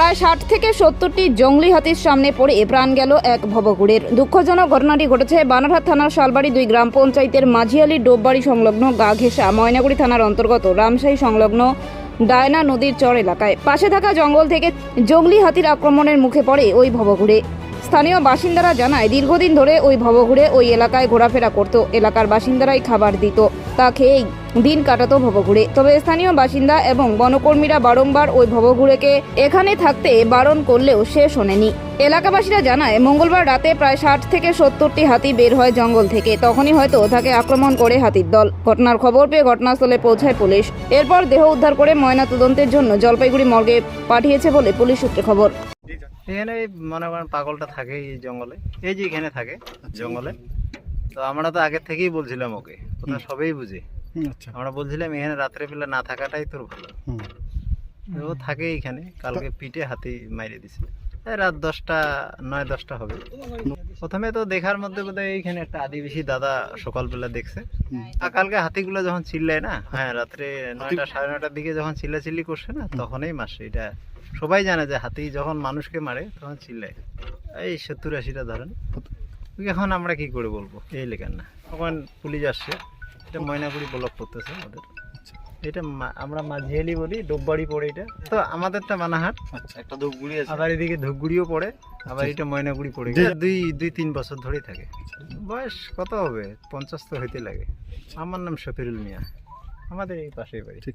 প্রায় ষাট থেকে সত্তরটি জঙ্গলি হাতির সামনে পড়ে প্রাণ গেল এক ভবঘুরের। দুঃখজনক ঘটনাটি ঘটেছে বানারহাট থানার শালবাড়ি দুই গ্রাম পঞ্চায়েতের মাঝিয়ালি ডোববাড়ি সংলগ্ন গা ঘেঁষা ময়নাগুড়ি থানার অন্তর্গত রামশাহী সংলগ্ন ডায়না নদীর চর এলাকায়। পাশে থাকা জঙ্গল থেকে জঙ্গলি হাতির আক্রমণের মুখে পড়ে ওই ভবঘুরে। স্থানীয় বাসিন্দারা জানায়, দীর্ঘদিন ধরে ওই ভবঘুরে ওই এলাকায় ঘোরাফেরা করত। এলাকার বাসিন্দারাই খাবার দিত, তা খেয়েই দিন কাটাতো ভবঘুরে। তবে স্থানীয় বাসিন্দা এবং বনকর্মীরা বারংবার ওই ভবঘুরেকে এখানে থাকতে বারণ করলেও সে শোনেনি। এলাকাবাসীরা জানায়, মঙ্গলবার রাতে প্রায় ষাট থেকে সত্তরটি হাতি বের হয় জঙ্গল থেকে। তখনই হয়তো তাকে আক্রমণ করে হাতির দল। ঘটনার খবর পেয়ে ঘটনাস্থলে পৌঁছায় পুলিশ। এরপর দেহ উদ্ধার করে ময়না তদন্তের জন্য জলপাইগুড়ি মর্গে পাঠিয়েছে বলে পুলিশ সূত্রে খবর। এখানে মনে করেন পাগলটা থাকে এই জঙ্গলে। এই যে এখানে থাকে জঙ্গলে। তো আমরা তো আগের থেকেই বলছিলাম ওকে। ওটা সবেই বুঝে। আচ্ছা। আমরা বলছিলাম এখানে রাত্রে বেলা না থাকাটাই তোর ভালো। ও থাকে এখানে। কালকে পিঠে হাতি মাইরে দিছে। এই রাত দশটা নয় দশটা হবে। প্রথমে তো দেখার মধ্যে বোধহয় এইখানে একটা আদিবাসী দাদা সকালবেলা দেখছে। আর কালকে হাতিগুলো যখন চিল্লায় না হ্যাঁ রাত্রে নয়টা সাড়ে নয়টার দিকে যখন চিল্লাচিল্লি করছে না তখনই মারছে এটা সবাই জানে যে হাতি যখন মানুষকে মারে তখন চিল্লায়। এই সত্তর আশিটা ধরেন। এখন আমরা কি করে বলব? এই লেখার না। তখন পুলিশ আসছে। এটা ময়নাগুড়ি ব্লক করতেছে আমাদের। এটা মা- আমরা মাঝিয়ালি বলি ডোববাড়ি পড়ে এটা। তো আমাদেরটা মানাহাট। আচ্ছা একটা ধূপগুড়ি আছে। আবার এদিকে ধূপগুড়িও পড়ে আবার এটা ময়নাগুড়ি পড়ে। দুই দুই তিন বছর ধরেই থাকে। বয়স কত হবে? পঞ্চাশ তো হইতে লাগে। আমার নাম শফিরুল মিয়া। আমাদের এই পাশেই বাড়ি। ঠিক।